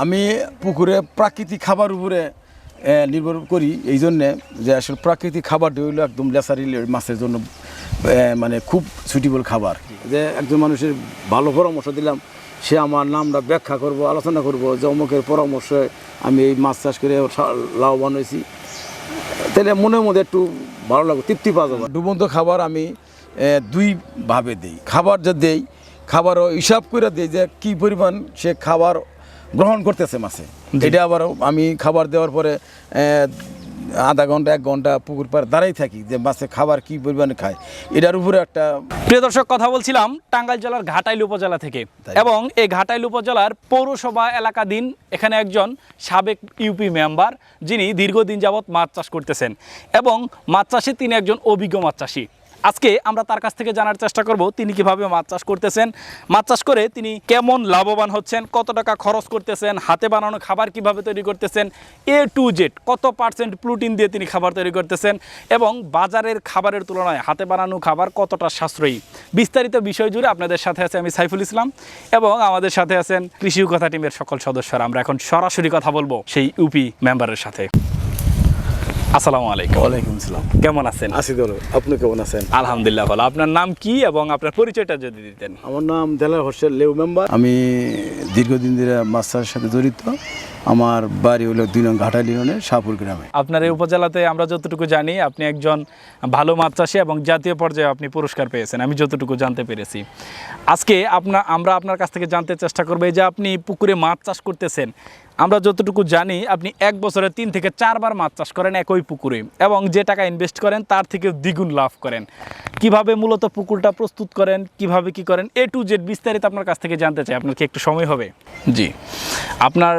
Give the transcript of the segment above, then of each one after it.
আমি পুকুরে প্রাকৃতিক খাবার উপরে নির্ভর করি এই জন্যে যে আসলে প্রাকৃতিক খাবারটা হইল একদম লেসারি মাছের জন্য মানে খুব সুইটেবল খাবার। যে একজন মানুষের ভালো পরামর্শ দিলাম, সে আমার নামটা ব্যাখ্যা করব, আলোচনা করব যে অমুকের পরামর্শে আমি এই মাছ চাষ করে লাভবান হয়েছি। তাহলে মনের মধ্যে একটু ভালো লাগবে, তৃপ্তি পাওয়া যাবে। ডুবন্ত খাবার আমি দুইভাবে দিই। খাবার যে দেই, খাবারও হিসাব করে দিই যে কী পরিমাণ সে খাবার গ্রহণ করতেছে মাছে। এটা আবার আমি খাবার দেওয়ার পরে আধা ঘণ্টা এক ঘণ্টা পুকুর পাড়ে দাঁড়াই থাকি যে মাছে খাবার কী পরিমাণে খায়। এটার উপরে একটা প্রিয় দর্শক কথা বলছিলাম টাঙ্গাইল জেলার ঘাটাইল উপজেলা থেকে। এবং এই ঘাটাইল উপজেলার পৌরসভা এলাকাধীন এখানে একজন সাবেক ইউপি মেম্বার যিনি দীর্ঘদিন যাবৎ মাছ চাষ করতেছেন। এবং মাছ চাষে তিনি একজন অভিজ্ঞ মাছ চাষি। আজকে আমরা তার কাছ থেকে জানার চেষ্টা করব তিনি কীভাবে মাছ চাষ করতেছেন, মাছ চাষ করে তিনি কেমন লাভবান হচ্ছেন, কত টাকা খরচ করতেছেন, হাতে বানানো খাবার কীভাবে তৈরি করতেছেন এ টু জেড কত পার্সেন্ট প্রোটিন দিয়ে তিনি খাবার তৈরি করতেছেন এবং বাজারের খাবারের তুলনায় হাতে বানানো খাবার কতটা সাশ্রয়ী? বিস্তারিত বিষয় জুড়ে আপনাদের সাথে আছে আমি সাইফুল ইসলাম এবং আমাদের সাথে আছেন কৃষি কথা টিমের সকল সদস্যরা। আমরা এখন সরাসরি কথা বলব সেই ইউপি মেম্বারের সাথে। আসসালামু আলাইকুম। ওয়ালাইকুম আসসালাম। কেমন আছেন? আসি ধরো আপনি কেমন আছেন? আলহামদুলিল্লাহ ভালো। আপনার নাম কি এবং আপনার পরিচয়টা যদি দিতেন? আমার নাম দেলার হোসেন লেউ মেম্বার। আমি দীর্ঘদিন ধরে মাছ চাষের সাথে জড়িত। আমার বাড়ি হলো দুই নং ঘাটাল ইউনিয়নের শাহপুর গ্রামে। আপনার এই উপজেলাতে আমরা যতটুকু জানি আপনি একজন ভালো মাছ চাষি এবং জাতীয় পর্যায়ে আপনি পুরস্কার পেয়েছেন। আমি যতটুকু জানতে পেরেছি। আজকে আপনার আমরা আপনার কাছ থেকে জানতে চেষ্টা করব এই যে আপনি পুকুরে মাছ চাষ করতেছেন। আমরা যতটুকু জানি আপনি এক বছরে তিন থেকে চারবার মাছ চাষ করেন একই পুকুরে এবং যে টাকা ইনভেস্ট করেন তার থেকে দ্বিগুণ লাভ করেন। কীভাবে মূলত পুকুরটা প্রস্তুত করেন কীভাবে কি করেন এ টু জেড বিস্তারিত আপনার কাছ থেকে জানতে চাই। আপনার কি একটু সময় হবে? জি। আপনার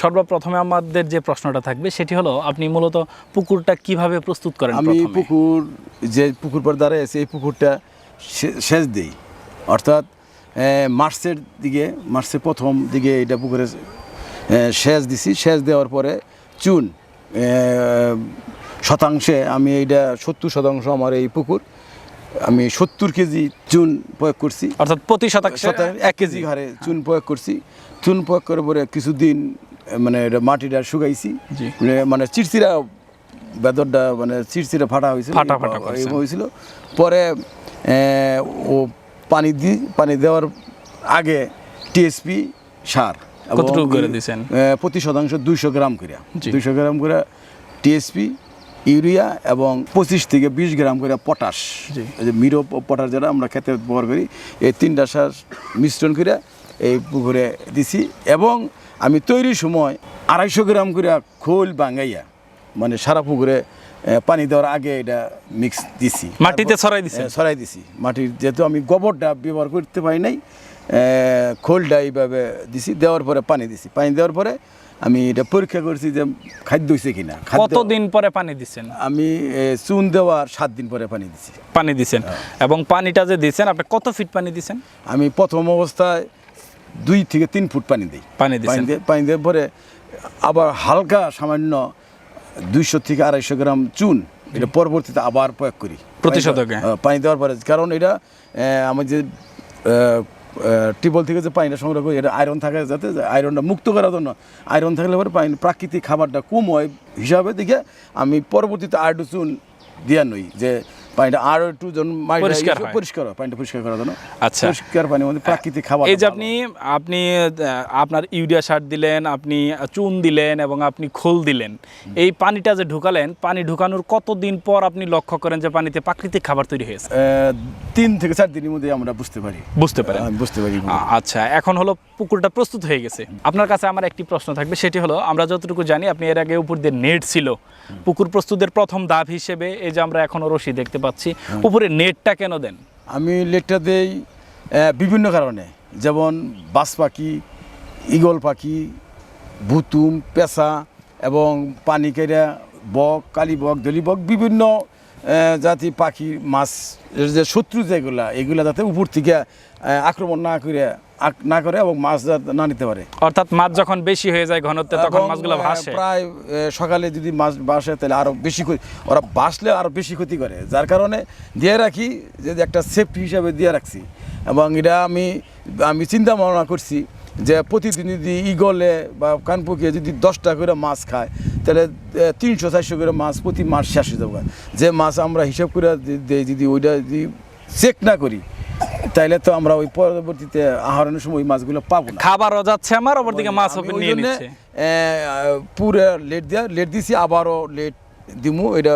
সর্বপ্রথমে আমাদের যে প্রশ্নটা থাকবে সেটি হলো আপনি মূলত পুকুরটা কীভাবে প্রস্তুত করেন আমি পুকুর যে পুকুর পর দাঁড়ায় আছে এই পুকুরটা সেচ দিই। অর্থাৎ মার্চের দিকে মার্চের প্রথম দিকে এটা পুকুরে সেচ দিছি। সেচ দেওয়ার পরে চুন শতাংশে আমি এইটা সত্তর শতাংশ আমার এই পুকুর আমি সত্তর কেজি চুন প্রয়োগ করছি। অর্থাৎ প্রতি শতাংশে এক কেজি। হারে চুন প্রয়োগ করছি। চুন প্রয়োগ করার পরে কিছুদিন মানে এটা মাটিটা শুকাইছি। মানে চিরচিরা বেদরটা মানে চিরচিরা ফাটা হয়েছিল। ফাটা ফাটা হয়েছিল। পরে ও পানি দিই পানি দেওয়ার আগে টিএসপি সার। কতটুকু করে দিছেন? এ, প্রতি শতাংশ দুইশো গ্রাম করে। দুইশো গ্রাম করে টিএসপি ইউরিয়া এবং পঁচিশ থেকে বিশ গ্রাম করে পটাশ যে মিরো পটাশ যেটা আমরা খেতে ব্যবহার করি এই তিনটা সার মিশ্রণ করে এই পুকুরে দিছি এবং আমি তৈরির সময় আড়াইশো গ্রাম করে খোল বাঙ্গাইয়া মানে সারা পুকুরে পানি দেওয়ার আগে এটা মিক্স দিছি মাটিতে ছড়াই দিছেন? এ, ছড়াই দিছি মাটির যেহেতু আমি গোবরটা ব্যবহার করতে পারি নাই খোলটা এইভাবে দিছি দেওয়ার পরে পানি দিছি। পানি দেওয়ার পরে আমি এটা পরীক্ষা করছি যে খাদ্য হয়েছে কিনা। কতদিন পরে পানি দিচ্ছেন আমি চুন দেওয়ার সাত দিন পরে পানি দিছি। পানি দিছেন। এবং পানিটা যে দিচ্ছেন আপনি কত ফিট পানি দিছেন? আমি প্রথম অবস্থায় দুই থেকে তিন ফুট পানি দিই। পানি। দিয়ে পানি দেওয়ার পরে আবার হালকা সামান্য দুইশো থেকে আড়াইশো গ্রাম চুন এটা পরবর্তীতে আবার প্রয়োগ করি। প্রতি পানি শতকে? হ্যাঁ, পানি দেওয়ার পরে কারণ এটা আমার যে টিউবওয়েল থেকে যে পানিটা সংগ্রহ করি, এটা আয়রন থাকে যাতে আয়রনটা মুক্ত করার জন্য। আয়রন থাকলে পরে পানি প্রাকৃতিক খাবারটা কম হয় হিসাবে দিকে আমি পরবর্তীতে আর্ডুসুন দিয়া নই, যে পানিটা আরও একটু পরিষ্কার পরিষ্কার পানিটা পরিষ্কার করার জন্য। আচ্ছা। পরিষ্কার পানির মধ্যে প্রাকৃতিক খাবার এই যে আপনি আপনি আপনার ইউরিয়া সার দিলেন আপনি চুন দিলেন এবং আপনি খোল দিলেন। এই পানিটা যে ঢুকালেন পানি ঢুকানোর কতদিন পর আপনি লক্ষ্য করেন যে পানিতে প্রাকৃতিক খাবার তৈরি হয়েছে? তিন থেকে চার দিনের মধ্যে আমরা বুঝতে পারি। বুঝতে পারি বুঝতে পারি। আচ্ছা এখন হলো পুকুরটা প্রস্তুত হয়ে গেছে। আপনার কাছে আমার একটি প্রশ্ন থাকবে সেটি হলো আমরা যতটুকু জানি আপনি এর আগে উপর দিয়ে নেট ছিল। পুকুর প্রস্তুতের প্রথম ধাপ হিসেবে এই যে আমরা এখনও রশি দেখতে পাচ্ছি। উপরে নেটটা কেন দেন? আমি নেটটা দেই বিভিন্ন কারণে। যেমন বাস পাখি ঈগল পাখি ভুতুম পেঁচা এবং পানি কেরা বক কালী বক দলি বক বিভিন্ন জাতি পাখি মাছ যে শত্রু যেগুলা এগুলা যাতে উপর থেকে আক্রমণ না করে না করে এবং মাছ না নিতে পারে। অর্থাৎ মাছ যখন বেশি হয়ে যায় ঘনত্বে তখন মাছগুলো ভাসে। প্রায় সকালে যদি মাছ বাসে তাহলে আরও বেশি ক্ষতি ওরা বাসলে আরও বেশি ক্ষতি করে। যার কারণে দিয়ে রাখি যে একটা সেফটি হিসাবে দিয়ে রাখছি। এবং এটা আমি আমি চিন্তা ভাবনা করছি যে প্রতিদিন যদি ইগলে বা কানপুকিয়ে যদি দশটা করে মাছ খায় তাহলে তিনশো চারশো করে মাছ প্রতি মাস শেষ হয়ে যাবে। যে মাছ আমরা হিসাব করে যদি ওইটা যদি চেক না করি তাইলে তো আমরা ওই পরবর্তীতে আহরণের সময় ওই মাছগুলো পাবো না। খাবারও যাচ্ছে আমার মাছ ওপর ওই নিয়ে জন্যে, নিচ্ছে। পুরো লেট দিয়া লেট দিছি আবারও লেট দিমু এটা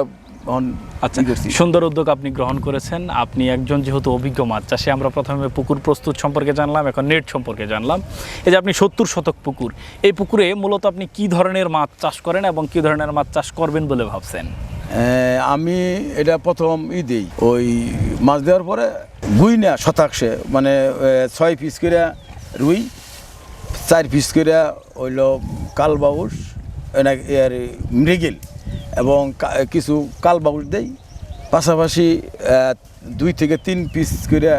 আচ্ছা সুন্দর উদ্যোগ আপনি গ্রহণ করেছেন। আপনি একজন যেহেতু অভিজ্ঞ মাছ চাষে আমরা প্রথমে পুকুর প্রস্তুত সম্পর্কে জানলাম এখন নেট সম্পর্কে জানলাম। এই যে আপনি সত্তর শতক পুকুর এই পুকুরে মূলত আপনি কি ধরনের মাছ চাষ করেন এবং কি ধরনের মাছ চাষ করবেন বলে ভাবছেন? আমি এটা প্রথম ই দিই। ওই মাছ দেওয়ার পরে গুই না শতাংশে মানে ছয় পিস করে রুই চার পিস করে হইল কালবাউস এনা এর মৃগেল এবং কিছু কালবাউস দেই। পাশাপাশি দুই থেকে তিন পিস করে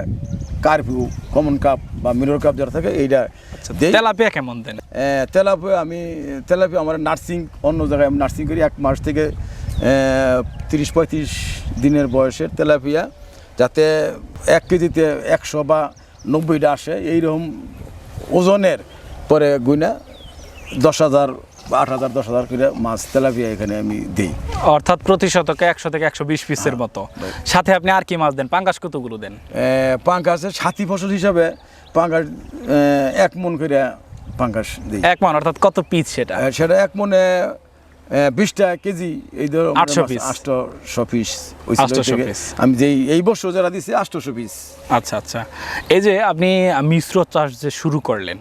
কার্পিউ কমন কাপ বা মিরর কাপ যারা থাকে এইটা দেই। তেলাপিয়া কেমন দেন? তেলাপিয়া আমি তেলাপিয়া আমার নার্সিং অন্য জায়গায় আমি নার্সিং করি এক মাস থেকে তিরিশ পঁয়ত্রিশ দিনের বয়সের তেলাপিয়া যাতে এক কেজিতে একশো বা নব্বইটা আসে এইরকম ওজনের পরে গুইনা দশ হাজার আট হাজার দশ হাজার করে মাছ তেলাপিয়া এখানে আমি দিই। অর্থাৎ প্রতি শতকে একশো থেকে একশো বিশ পিসের মতো। সাথে আপনি আর কি মাছ দেন? পাঙ্গাস কতগুলো দেন? পাঙ্কাশের সাথী ফসল হিসাবে পাঙ্কাশ এক মন করে পাঙ্কাশ দিই। এক মান অর্থাৎ কত পিস সেটা? সেটা এক মনে বিশটা কেজি এই ধরো 800 piece। আটশো পিস আমি যেই এই বছর যারা দিছি আটশোশো পিস আচ্ছা আচ্ছা। এই যে আপনি মিশ্র চাষ যে শুরু করলেন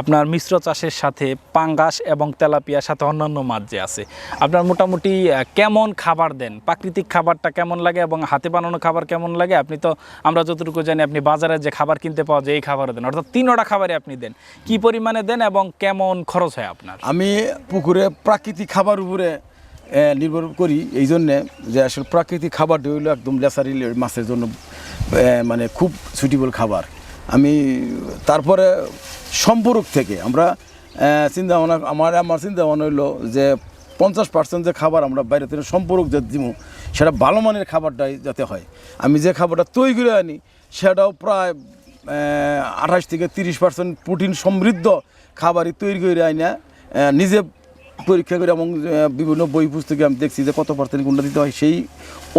আপনার মিশ্র চাষের সাথে পাঙ্গাস এবং তেলাপিয়ার সাথে অন্যান্য মাছ যে আছে, আপনার মোটামুটি কেমন খাবার দেন? প্রাকৃতিক খাবারটা কেমন লাগে এবং হাতে বানানো খাবার কেমন লাগে? আপনি তো, আমরা যতটুকু জানি আপনি বাজারে যে খাবার কিনতে পাওয়া যায়, এই খাবার দেন। অর্থাৎ তিনোটা খাবারই আপনি দেন। কি পরিমাণে দেন এবং কেমন খরচ হয় আপনার? আমি পুকুরে প্রাকৃতিক খাবার উপরে নির্ভর করি। এই জন্যে যে আসলে প্রাকৃতিক খাবারটা হইল একদম লেসারি মাছের জন্য মানে খুব সুইটেবল খাবার। আমি তারপরে সম্পর্ক থেকে আমরা চিন্তা ভাবনা আমার আমার চিন্তা ভাবনা হইল যে পঞ্চাশ পার্সেন্ট যে খাবার আমরা বাইরে থেকে সম্পর্ক যে দিব সেটা ভালো মানের খাবারটাই যাতে হয়। আমি যে খাবারটা তৈরি করে আনি, সেটাও প্রায় আঠাশ থেকে তিরিশ পার্সেন্ট প্রোটিন সমৃদ্ধ খাবারই তৈরি করে আইনা নিজে পরীক্ষা করে এবং বিভিন্ন বই পুস্তকে আমি দেখছি যে কত পার্সেন্ট কোনটা দিতে হয়, সেই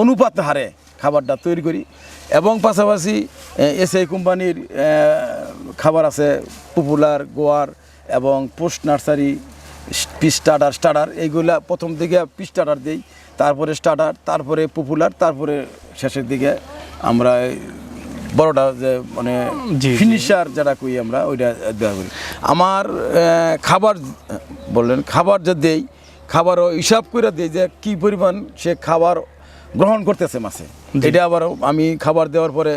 অনুপাত হারে খাবারটা তৈরি করি এবং পাশাপাশি এসআই কোম্পানির খাবার আছে পপুলার গোয়ার এবং পোস্ট নার্সারি স্টার্টার স্টার্টার এইগুলা প্রথম দিকে পিস স্টার্টার দিই তারপরে স্টার্টার তারপরে পপুলার তারপরে শেষের দিকে আমরা বড়টা যে মানে। ফিনিশার যারা কই আমরা ওইটা দেওয়া করি আমার খাবার বললেন খাবার যে দেই খাবারও হিসাব করে দেই যে কী পরিমাণ সে খাবার গ্রহণ করতেছে মাছে। এটা আবার আমি খাবার দেওয়ার পরে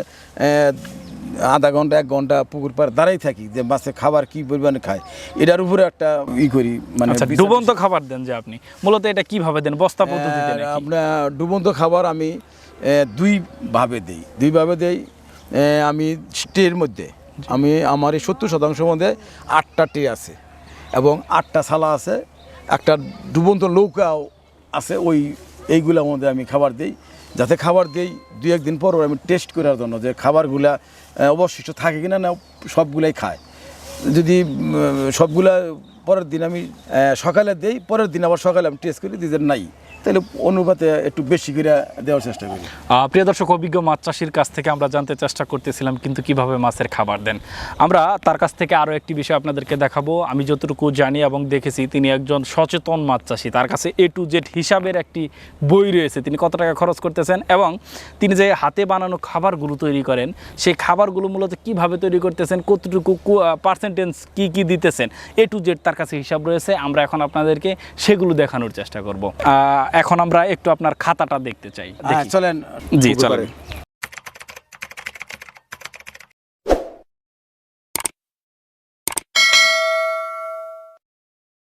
আধা ঘণ্টা এক ঘণ্টা পুকুর পার দাঁড়াই থাকি যে মাছে খাবার কি পরিমাণে খায়। এটার উপরে একটা ই করি মানে আচ্ছা ডুবন্ত খাবার দেন যে আপনি। মূলত এটা কীভাবে দেন? বস্তা পদ্ধতিতে আপনার ডুবন্ত খাবার আমি এ, দুই ভাবে দিই। দুই ভাবে দেই আমি ট্রের মধ্যে। আমি আমার এই সত্তর শতাংশ মধ্যে আটটা ট্রে আছে এবং আটটা থালা আছে। একটা ডুবন্ত নৌকাও আছে ওই এইগুলোর মধ্যে আমি খাবার দিই। যাতে খাবার দিই, দুই একদিন পর আমি টেস্ট করার জন্য যে খাবারগুলা অবশিষ্ট থাকে কিনা না, সবগুলাই খায়। যদি সবগুলা পরের দিন আমি সকালে দিই, পরের দিন আবার সকালে আমি টেস্ট করি দিদের নাই। তাহলে অনুপাতে একটু বেশি করে দেওয়ার চেষ্টা করি। প্রিয় দর্শক, অভিজ্ঞ মাছ চাষির কাছ থেকে আমরা জানতে চেষ্টা করতেছিলাম কিন্তু কীভাবে মাছের খাবার দেন। আমরা তার কাছ থেকে আরও একটি বিষয় আপনাদেরকে দেখাবো। আমি যতটুকু জানি এবং দেখেছি, তিনি একজন সচেতন মাছ চাষি। তার কাছে এ টু জেড হিসাবের একটি বই রয়েছে। তিনি কত টাকা খরচ করতেছেন এবং তিনি যে হাতে বানানো খাবারগুলো তৈরি করেন, সেই খাবারগুলো মূলত কীভাবে তৈরি করতেছেন, কতটুকু পার্সেন্টেজ কি কি দিতেছেন এ টু জেড তার কাছে হিসাব রয়েছে। আমরা এখন আপনাদেরকে সেগুলো দেখানোর চেষ্টা করব। এখন আমরা একটু আপনার খাতাটা দেখতে চাই। চলেন জি চলেন।